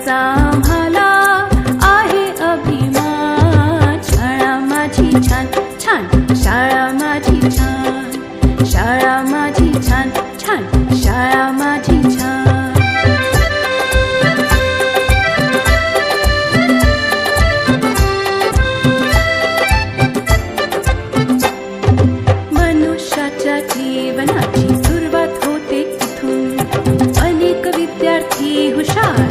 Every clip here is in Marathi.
याचा शाळा माझी छान छान. शाळा माझी छान. शाळा माझी छान छान. शाळा माझी छान. मनुष्याच्या जीवनाची सुरुवात होते इथून अनेक विद्यार्थी हुशार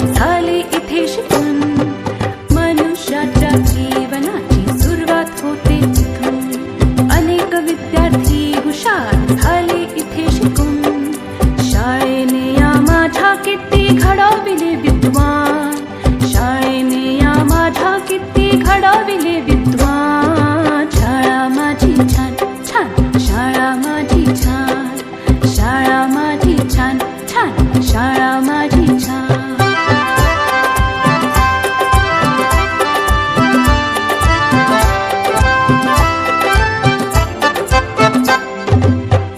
घडविले विद्वान शाळेने या माझ्या किती घडविले विद्वान शाळा माझी छान छान शाळा माझी छान शाळा माझी छान छान शाळा माझी छान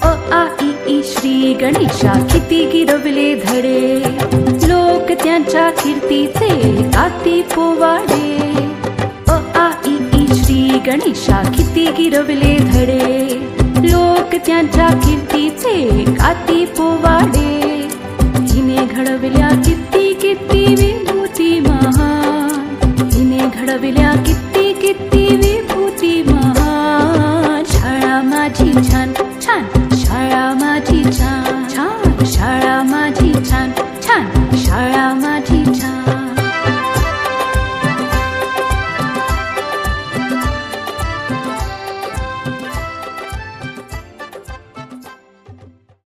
अ आ इ ई श्री गणेशा किती गिरवले धडे लोक त्यांच्या कीर्तीचे आती पोवाडे ओ आ ई श्री गणेशा किती गिरवले धडे लोक त्यांच्या कीर्तीचे आती पोवाडे हिने घडविल्या किती किती विभूती महान हिने घडविल्या किती किती विभूती महान शाळा माझी छान Tea time, time, Sharama tea time.